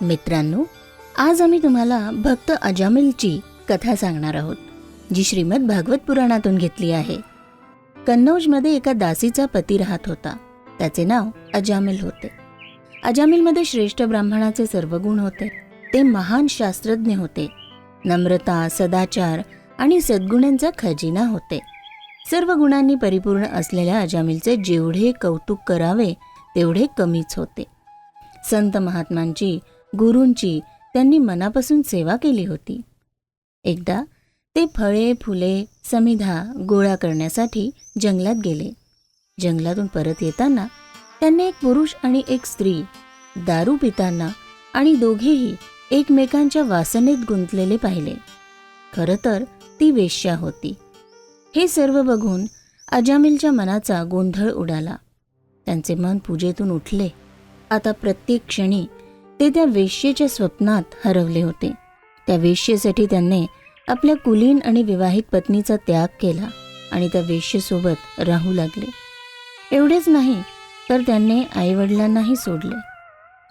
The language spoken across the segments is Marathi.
मित्रांनो आज आम्ही तुम्हाला भक्त अजामिलची कथा सांगणार आहोत जी श्रीमद भागवत पुराणातून घेतली आहे. कन्नौजमध्ये एका दासीचा पती राहत होता. त्याचे नाव अजामिल होते. अजामिलमध्ये श्रेष्ठ ब्राह्मणाचे सर्व गुण होते. ते महान शास्त्रज्ञ होते. नम्रता सदाचार आणि सद्गुणांचा खजिना होते. सर्व गुणांनी परिपूर्ण असलेल्या अजामिलचे जेवढे कौतुक करावे तेवढे कमीच होते. संत महात्मांची गुरूंची त्यांनी मनापासून सेवा केली होती. एकदा ते फळे फुले समिधा गोळा करण्यासाठी जंगलात गेले. जंगलातून परत येताना त्यांनी एक पुरुष आणि एक स्त्री दारू पिताना आणि दोघेही एकमेकांच्या वासनेत गुंतलेले पाहिले. खरं तर ती वेश्या होती. हे सर्व बघून अजामिलच्या मनाचा गोंधळ उडाला. त्यांचे मन पूजेतून उठले. आता प्रत्येक क्षणी ते त्या वेश्येच्या स्वप्नात हरवले होते. त्या वेश्येसाठी त्यांनी आपल्या कुलीन आणि विवाहित पत्नीचा त्याग केला आणि त्या वेश्येसोबत राहू लागले. एवढेच नाही तर त्यांनी आईवडिलांनाही सोडले.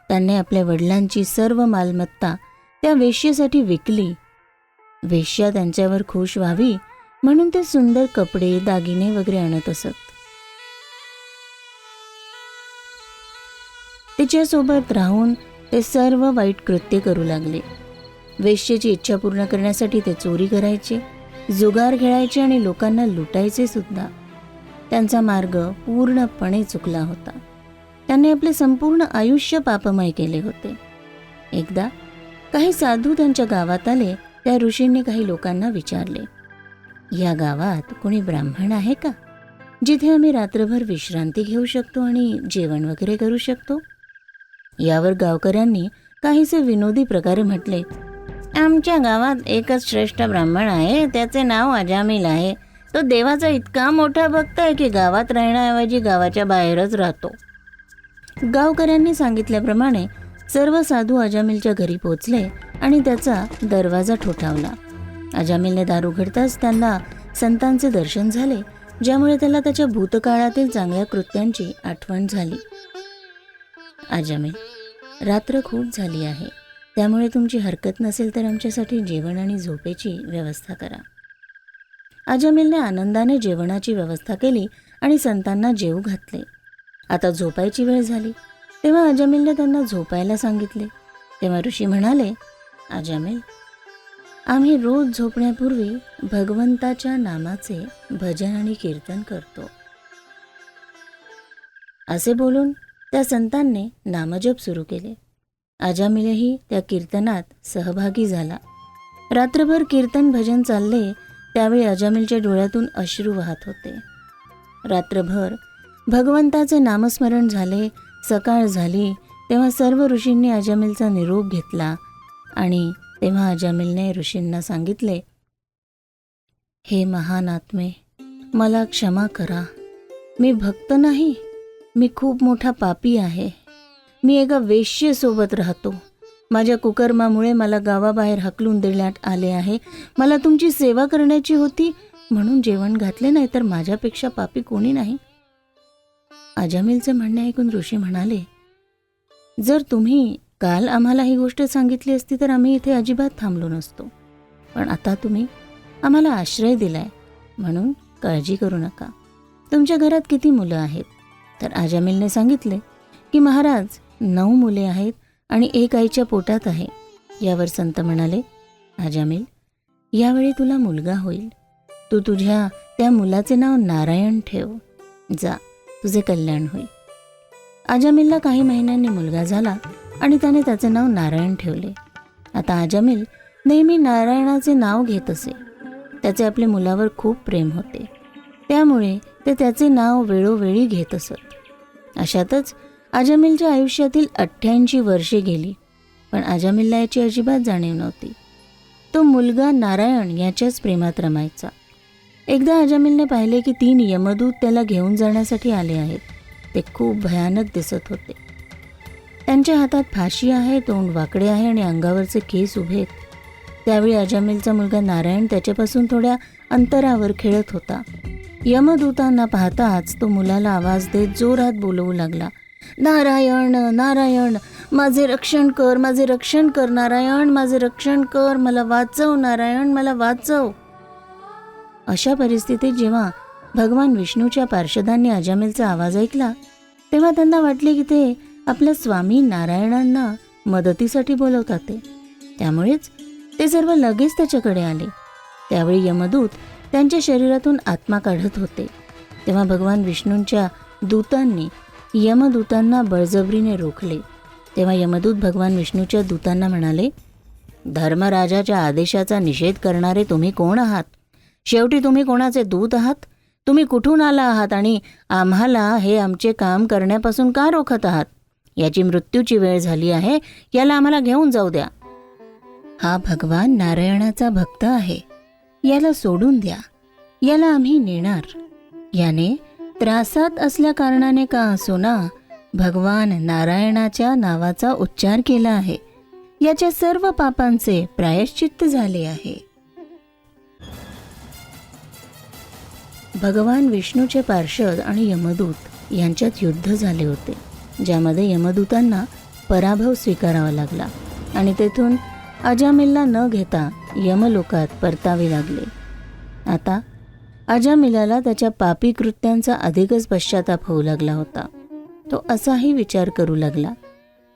त्यांनी आपल्या वडिलांची सर्व मालमत्ता त्या वेश्येसाठी विकली. वेश्या त्यांच्यावर खुश व्हावी म्हणून ते सुंदर कपडे दागिने वगैरे आणत असत. तिच्यासोबत राहून ते सर्व वाईट कृत्य करू लागले. वेश्येची इच्छा पूर्ण करण्यासाठी ते चोरी करायचे जुगार खेळायचे आणि लोकांना लुटायचे सुद्धा. त्यांचा मार्ग पूर्णपणे चुकला होता. त्यांनी आपले संपूर्ण आयुष्य पापमय केले होते. एकदा काही साधू त्यांच्या गावात आले त्या ऋषींनी काही लोकांना विचारले या गावात कोणी ब्राह्मण आहे का? जिथे आम्ही रात्रभर विश्रांती घेऊ शकतो आणि जेवण वगैरे करू शकतो? यावर गावकऱ्यांनी काहीसे विनोदी प्रकारे म्हटले आमच्या गावात एकच श्रेष्ठ ब्राह्मण आहे त्याचे नाव अजामिल आहे. तो देवाचा इतका मोठा भक्त आहे की गावात राहण्याऐवजी गावाच्या बाहेरच राहतो. गावकऱ्यांनी सांगितल्याप्रमाणे सर्व साधू अजामिलच्या घरी पोचले आणि त्याचा दरवाजा ठोठावला. अजामिलने दार उघडताच त्यांना संतांचे दर्शन झाले ज्यामुळे त्याला त्याच्या भूतकाळातील चांगल्या कृत्यांची आठवण झाली. अजामिल रात्र खूप झाली आहे. त्यामुळे तुमची हरकत नसेल तर आमच्यासाठी जेवण आणि झोपेची व्यवस्था करा. आजामिलने आनंदाने जेवणाची व्यवस्था केली आणि संतांना जेवू घातले. आता झोपायची वेळ झाली. तेव्हा अजामिलने त्यांना झोपायला सांगितले. तेव्हा ऋषी म्हणाले अजामिल आम्ही रोज झोपण्यापूर्वी भगवंताच्या नामाचे भजन आणि कीर्तन करतो. असे बोलून त्या संतांनी नामजप सुरू केले. अजामिलही त्या कीर्तनात सहभागी झाला. रात्रभर कीर्तन भजन चालले त्यावेळी अजामिलच्या डोळ्यातून अश्रू वाहत होते. रात्रभर भगवंताचे नामस्मरण झाले सकाळ झाली तेव्हा सर्व ऋषींनी अजामिलचा निरोप घेतला आणि तेव्हा अजामिलने ऋषींना सांगितले हे महान आत्मे मला क्षमा करा. मी भक्त नाही. मी खूप मोठा पापी आहे. मी एका वेश्येसोबत राहतो. माझ्या कुकर्मामुळे मला गावाबाहेर हकलून देण्यात आले आहे. मला तुमची सेवा करण्याची होती म्हणून जेवण घातले नाही तर माझ्यापेक्षा पापी कोणी नाही? अजामिलचे म्हणणे ऐकून ऋषी म्हणाले जर तुम्ही काल आम्हाला ही गोष्ट सांगितली असती तर आम्ही इथे अजिबात थांबलो नसतो. पण आता तुम्ही आम्हाला आश्रय दिलाय म्हणून काळजी करू नका. तुमच्या घरात किती मुलं आहेत? तर आजामिलने सांगितले की महाराज नऊ मुले आहेत आणि एक आईच्या पोटात आहे. यावर संत म्हणाले आजामिल यावेळी तुला मुलगा होईल. तू तुझ्या त्या मुलाचे नाव नारायण ठेव. जा तुझे कल्याण होईल. आजामिलला काही महिन्यांनी मुलगा झाला आणि त्याने त्याचे नाव नारायण ठेवले. आता आजामिल नेहमी नारायणाचे नाव घेत असे. त्याचे आपल्या मुलावर खूप प्रेम होते. त्यामुळे ते त्याचे नाव वेळोवेळी घेत असत. अशातच आजामिलच्या आयुष्यातील अठ्ठ्याऐंशी वर्षे गेली पण आजामिलला याची अजिबात जाणीव नव्हती. तो मुलगा नारायण याच्याच प्रेमात रमायचा. एकदा आजामिलने पाहिले की तीन यमदूत त्याला घेऊन जाण्यासाठी आले आहेत. ते खूप भयानक दिसत होते. त्यांच्या हातात फाशी आहे तोंड वाकडे आहे आणि अंगावरचे केस उभे आहेत. त्यावेळी अजामिलचा मुलगा नारायण त्याच्यापासून थोड्या अंतरावर खेळत होता. यमदूतांना पाहताच तो मुलाला आवाज देत जोरात बोलवू लागला नारायण नारायण माझे रक्षण कर माझे रक्षण कर नारायण माझे रक्षण कर मला वाचव नारायण मला वाचव. अशा परिस्थितीत जेव्हा भगवान विष्णूच्या पार्षदांनी अजामिलचा आवाज ऐकला तेव्हा त्यांना वाटले की ते आपल्या स्वामी नारायणांना मदतीसाठी बोलवतात ते. त्यामुळेच ते सर्व लगेच त्याच्याकडे आले. त्यावेळी यमदूत त्यांच्या शरीरातून आत्मा काढत होते. तेव्हा भगवान विष्णूंच्या दूतांनी यमदूतांना बळजबरीने रोखले. तेव्हा यमदूत भगवान विष्णूच्या दूतांना म्हणाले धर्मराजाच्या आदेशाचा निषेध करणारे तुम्ही कोण आहात? शेवटी तुम्ही कोणाचे दूत आहात? तुम्ही कुठून आला आहात आणि आम्हाला हे आमचे काम करण्यापासून का रोखत आहात? याची मृत्यूची वेळ झाली आहे याला आम्हाला घेऊन जाऊ द्या. हा भगवान नारायणाचा भक्त आहे. याला सोडून द्या. याला आम्ही नेणार. याने त्रासात असल्या कारणाने का असो ना भगवान नारायणाच्या नावाचा उच्चार केला आहे. याच्या सर्व पापांचे प्रायश्चित्त झाले आहे. भगवान विष्णूचे पार्षद आणि यमदूत यांच्यात युद्ध झाले होते ज्यामध्ये यमदूतांना पराभव स्वीकारावा लागला आणि तेथून अजामिलला न घेता यमलोकात परतावे लागले. आता अजामिलाला त्याच्या पापी कृत्यांचा अधिकच पश्चाताप होऊ लागला होता. तो असाही विचार करू लागला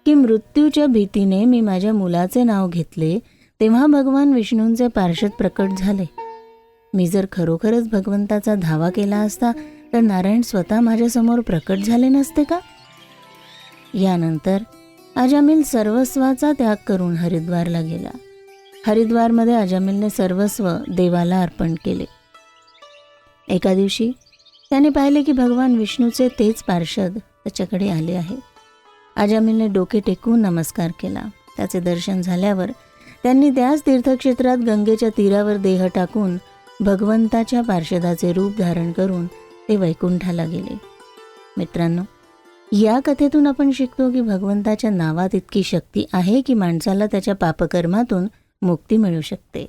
की मृत्यूच्या भीतीने मी माझ्या मुलाचे नाव घेतले तेव्हा भगवान विष्णूंचे पार्षद प्रकट झाले. मी जर खरोखरच भगवंताचा धावा केला असता तर नारायण स्वतः माझ्यासमोर प्रकट झाले नसते का? यानंतर अजामिल सर्वस्वाचा त्याग करून हरिद्वारला गेला. हरिद्वारमध्ये अजामिलने सर्वस्व देवाला अर्पण केले. एका दिवशी त्याने पाहिले की भगवान विष्णूचे तेच पार्षद त्याच्याकडे आले आहे. अजामिलने डोके टेकून नमस्कार केला. त्याचे दर्शन झाल्यावर त्यांनी त्याच तीर्थक्षेत्रात गंगेच्या तीरावर देह टाकून भगवंताच्या पार्षदाचे रूप धारण करून ते वैकुंठाला गेले. मित्रांनो या कथेतून आपण शिकतो की भगवंताच्या नावात इतकी शक्ती आहे की माणसाला त्याच्या पापकर्मातून मुक्ती मिळू शकते.